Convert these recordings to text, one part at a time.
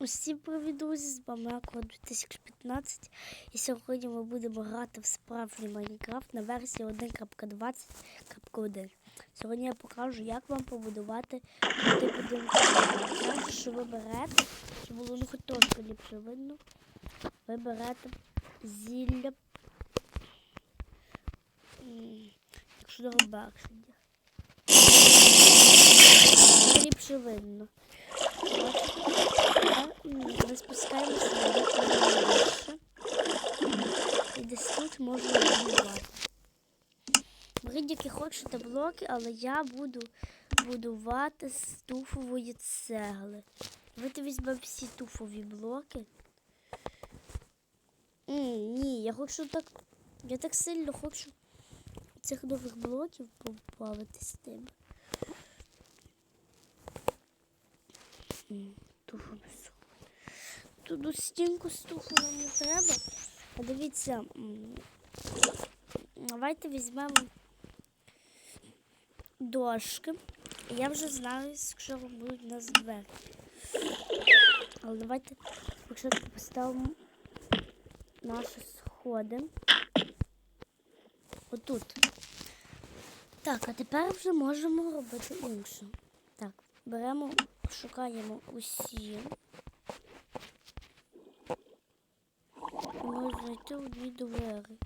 Усім привіт, друзі, з вами Аква 2015 і сьогодні ми будемо грати в справжній Майнкрафт на версії 1.20.1. Сьогодні я покажу, як вам побудувати будинок. Що ви берете, щоб було ну, хоч трошки ліпше видно, ви берете зілля, якщо до робаксиді. Ліпше видно. Ми спускаємося на вище. І десь тут можна будувати. Беріть, які хочете блоки, але я буду будувати з туфової цегли. Давайте візьмемо всі туфові блоки. М, ні, я хочу так. Я так сильно хочу цих нових блоків побавитись з тими. М, Туфу Туди стінку з туфу нам не треба. А дивіться, давайте візьмемо дошки. Я вже знаю, що будуть у нас двері. Але давайте спочатку поставимо наші сходи. Отут. Так, а тепер вже можемо робити інше. Так, беремо, шукаємо усі. Зайти у дві двері.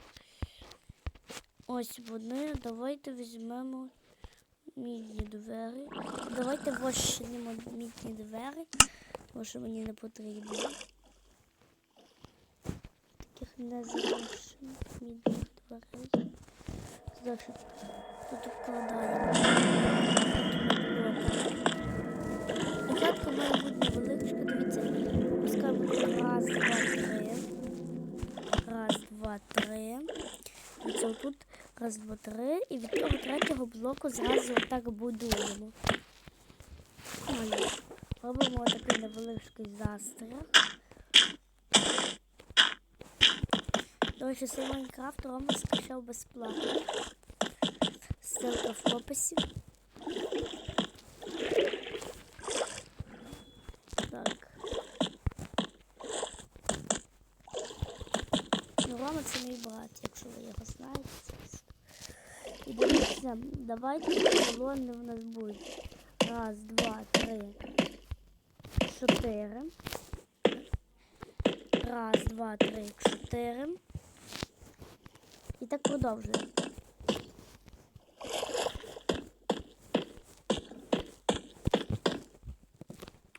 Ось вони. Давайте візьмемо мідні двері. Давайте вощинемо мідні двері, тому що мені не потрібно. Таких не залишимо мідних дверей. Значить, тут вкладаємо. Десятка має бути невеличка, дивіться, пускаємо раз, два, три. Два, три. Дивіться, отут раз, два, три. І від того третього блоку зразу отак будуємо. Робимо такий невеличкий застряг. До речі, цей Майнкрафт Рома скачав безплатно. Ссылка в описі. Так. Ну, Рома це мій брат, якщо ви його знаєте. звісно. І дивіться, давайте колони в нас будуть. Раз, два, три, чотири. Раз, два, три, чотири. І так продовжуємо.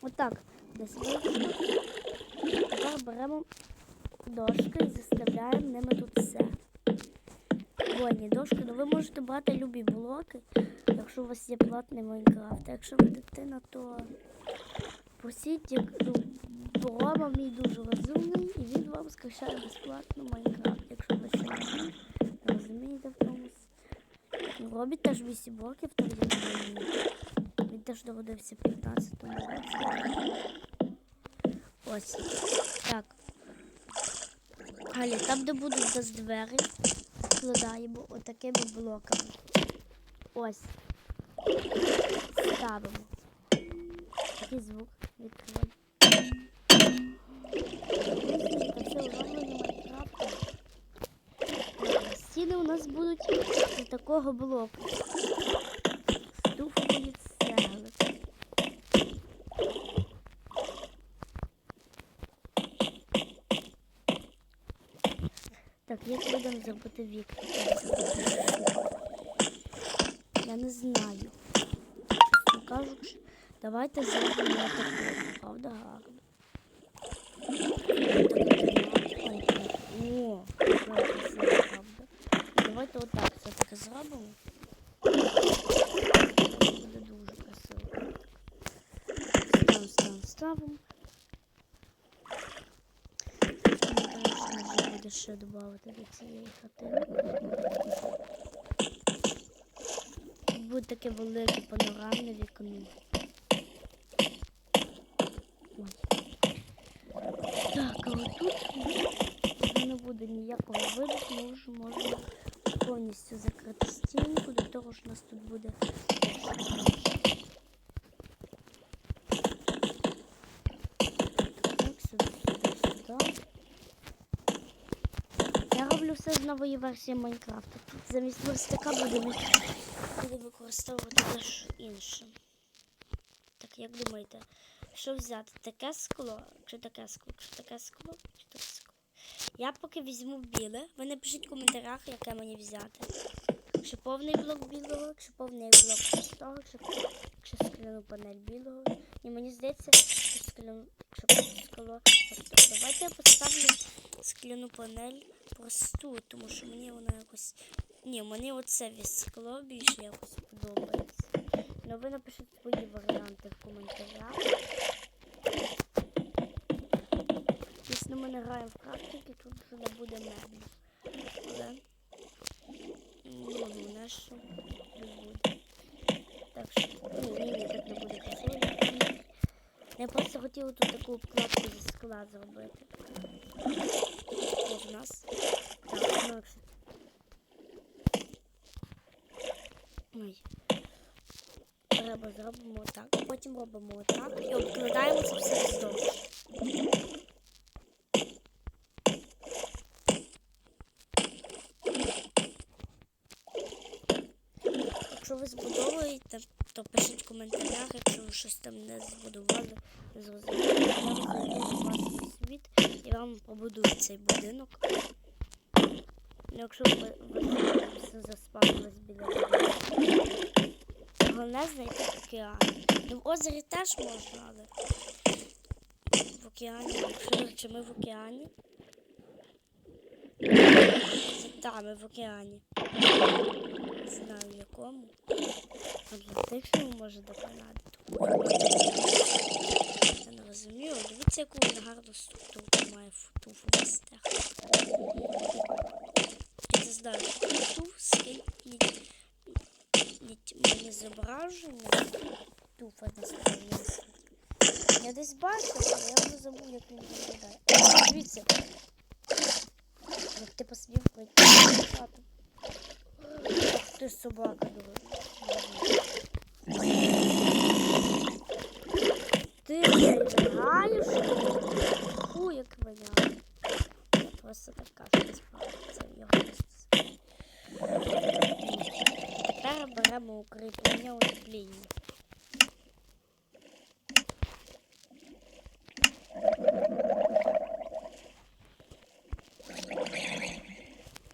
Отак. Десь. Тепер беремо дошки і заставляємо ними тут все. Двойні дошки. Ну ви можете брати любі блоки, якщо у вас є платний Майнкрафт. А якщо ви дитина, то просіть, як ну, Рома мій дуже розумний, і він вам скачає безплатно Майнкрафт, якщо ви ще не розумієте в тому. Ну, Робіть теж 8 років, там. Він теж народився в 15-му році. Ось. Так. Галі, там, де будуть зараз двері, складаємо отакими блоками. Ось. Ставимо. Такий звук відкриваємо. Стіни у нас будуть з такого блоку. Туфової цегли. Так, як будемо зробити вікна? Я не знаю. Кажуть, давайте зробимо таку. Правда, гарно. О, красиво, правда. Давайте отак все-таки зробимо. Буде дуже красиво. Ставимо, ставимо, ставимо. Можна буде ще додати до цієї хатини. Буде таке велике панорамне вікно. Так, а отут не буде ніякого виду, тому вже можна повністю закрити стінку, до того ж у нас тут буде. Це нової версії Майнкрафту. Тут замість верстака будемо буде використовувати теж інше. Так, як думаєте, що взяти? Таке скло чи таке скло? Чи таке скло, чи таке скло? Я поки візьму біле. Ви напишіть в коментарях, яке мені взяти. Чи повний блок білого, чи повний блок простого, чи, чи скляну панель білого. І мені здається, що скляну що скло. Тобто, давайте я поставлю скляну панель просту, тому що мені вона якось. Ні, мені оце від скло більше якось подобається. Ну ви напишіть свої варіанти в коментарях. Якщо ми не граємо в практики, тут вже не буде меблів. Але ну, головне, що не буде. Так що, ні, ні, так не буде красиво. Я просто хотіла тут таку обкладку зі скла зробити. У нас. Так, ну, Ой. Треба зробимо так, потім робимо отак і обкладаємо це все вздовж. Якщо ви збудовуєте, то пишіть в коментарях, якщо ви щось там не збудували, не зрозуміли, світ і вам побудую цей будинок. Якщо ви, ви заспавнились біля. Головне знайти океан. Ну, в озері теж можна, але в океані, якщо чи ми в океані. Там, ми в океані. Не знаю в якому. Атлантичному може не розумію. Дивіться, яку вона гарну структуру має туфу в стех. Я не знаю, скільки мені зображення. Туфа насправді. Я десь бачила, але я вже забув, як він виглядає. Дивіться. Як ти посмів пройти хату. Ти собака дорога. Ти не граєш? Фу, як воняє. Просто так кажу, насправді це його місце. Тепер беремо укріплення утепління.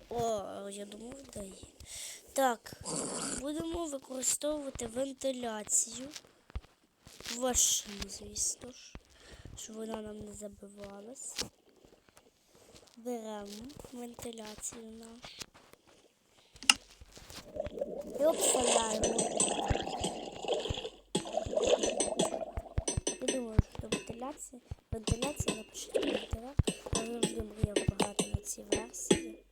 О, я думав, де є. Так, будемо використовувати вентиляцію. Вашу, звісно ж, щоб вона нам не забивалась. Беремо вентиляцію нашу. І обставляємо. Я думаю, що вентиляція, вентиляція напишіть в коментарях. Я завжди мріяв багато на цій версії.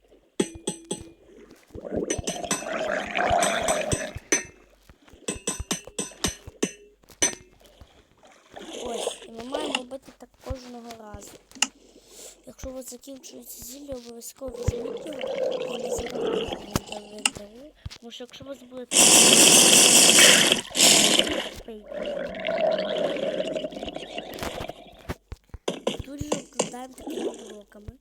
Закінчується зілля, обов'язково його і не забирайте в. Тому що якщо у вас буде. Тут же вкладаємо такими блоками.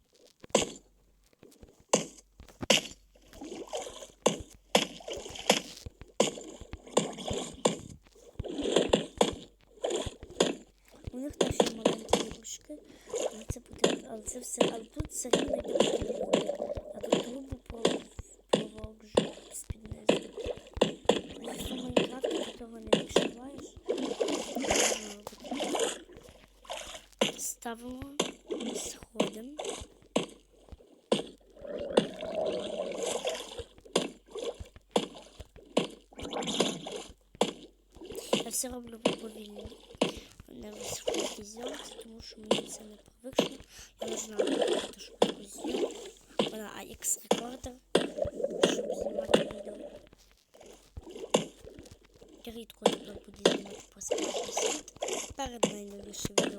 У них теж є маленькі ручки, але це буде, але це все, але тут все рівно йде трубу. А тут трубу пров- проводжу з-під низу. Якщо в Майнкрафті ти того не відчуваєш, можна робити. Ставимо, сходимо. Я все роблю повільно. Не високі зйомки, тому що мені це не привично. Я не знаю, як це швидко зйом. Вона AX рекордер, щоб знімати відео. Я буду знімати про справжній світ. Перед найновіше відео.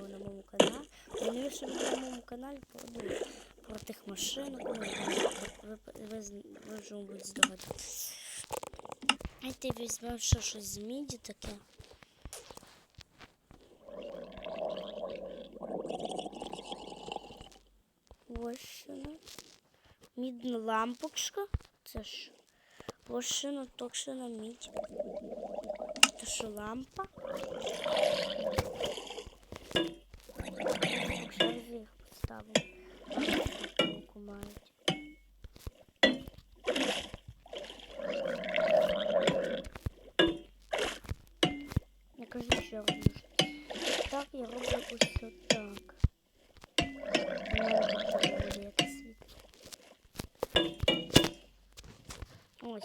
Найновіше на моєму каналі про, ну, про тих машинок. Ну, ви, ви, ви, вже, мабуть, здогадались. Давайте візьмемо ще щось з міді таке. Ось вона. Мідна лампочка. Це ж лошина, токшина, мідь. Це що лампа? Зараз їх поставимо. Руку мають. Я кажу, що я роблю. Так, я роблю ось отак. У мене тут треба видається світло. Ось.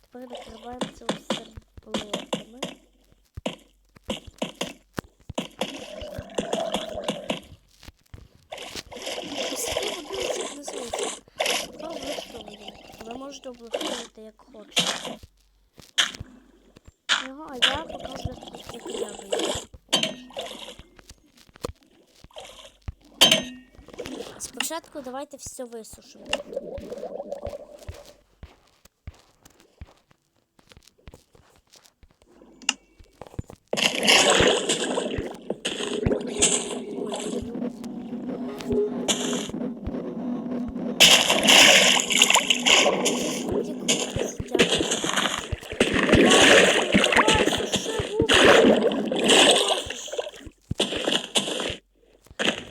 Тепер накриваємо це все блоками. Ось такий будиночок називається. Тепер облаштовуємо. Ви можете облаштовувати як хочете. Його, а я покажу, як я вийду. Спочатку давайте все висушимо.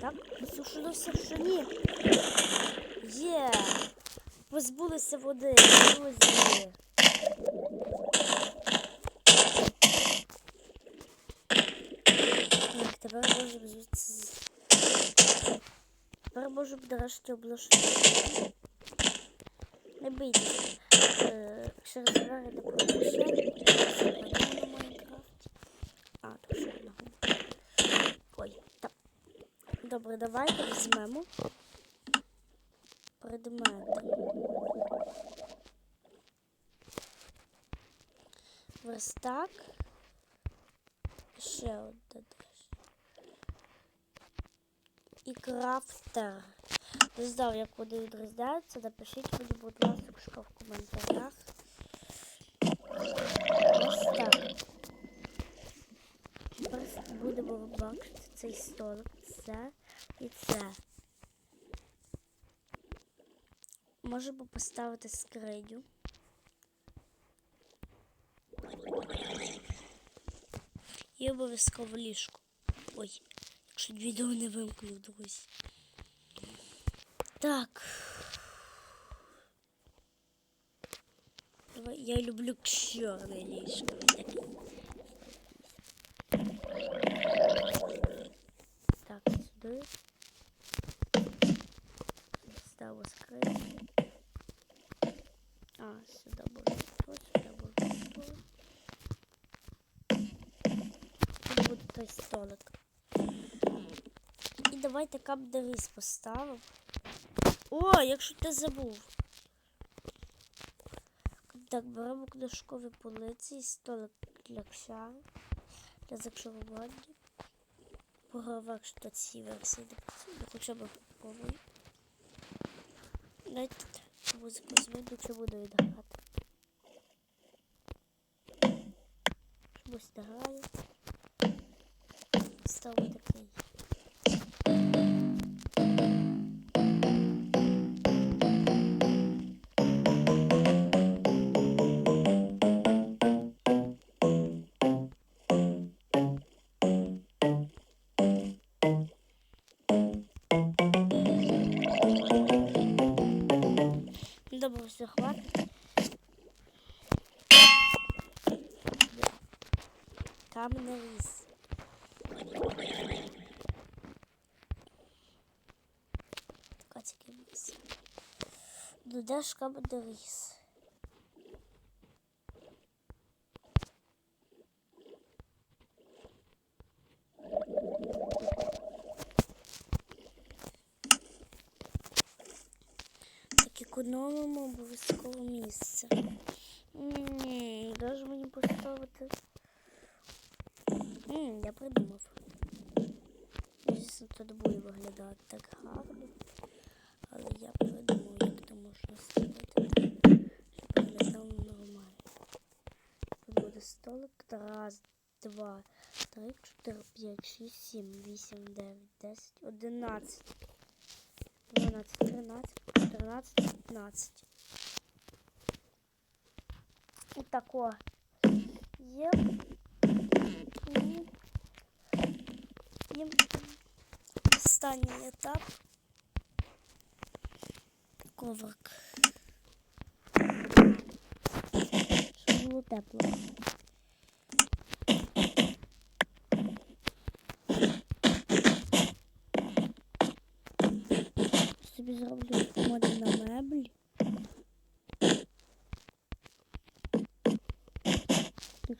Так, висушилося пшені. Є! Позбулися води, друзі. Так, тепер можемо звідси. Тепер можемо нарешті облаштувати. Не бійтесь. Е, Якщо розбирати до ще на Майнкрафті. А, тут ще одного. Ой, так. Добре, давайте візьмемо предмети. Верстак. Ще одне. І крафтер. Не знав, як вони відрізняються. Напишіть мені, будь ласка, в коментарях. Ось так. Тепер будемо бачити цей столик. Це і це. Можемо поставити скриню. І обов'язково ліжко. Ой, якщо відео не вимкнув, друзі. Так. Давай, я люблю чорне ліжко. Так, сюди. Ставимо скриню. А, сюда можно то, сюда можно то. Тут буде той столик. І давайте капдерис поставимо. О, якщо ти забув. Так, беремо книжкові полиці, столик для кшари, для зачарування. Погравак, що ці версії не працює, хоча б попробую. Дайте музику зміну, чи буду відграти. Чомусь не граю. Ставлю такий. Все хватить. Каменный рис. Котики рис. Ну дашь каменный рис? Так економимо обов'язково місце. Ж мені поставити? М, Я придумав. Звісно, тут буде виглядати так гарно. Але я придумав, як це можна так, щоб виглядало нормально. Тут буде столик. Раз, два, три, чотири, п'ять, шість, сім, вісім, дев'ять, десять, одинадцять. 12, 13, 14, 15. Отако. Є. І... І останній етап. Коврик. Щоб було тепло.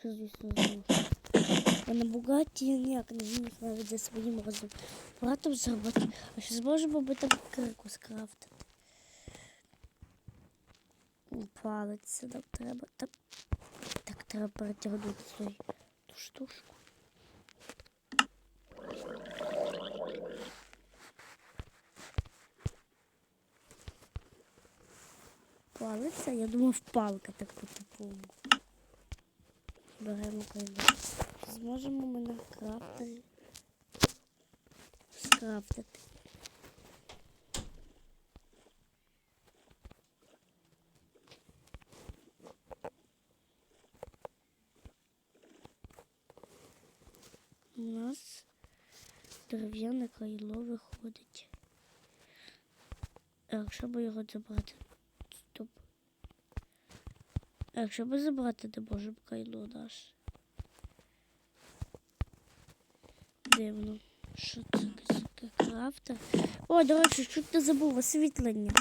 Звісно, на Бугаті ніяк не зможу навіть за своїм разом братом зробити. А ще зможемо би там крику скрафтити. Палець нам треба. Так, так треба перетягнути ту штучку. Палиця, я думав палка так по-типу. Беремо кайду. Зможемо ми на крафтері скрафтити. У нас дерев'яне кайло виходить. Якщо би його забрати? А якщо ми забрати, не можемо кайло наше. Дивно. Що це крафтер? О, до речі, чуть не забув освітлення.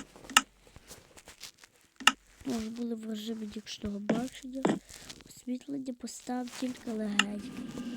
Може були в режимі нічного бачення. Освітлення постав тільки легеньке.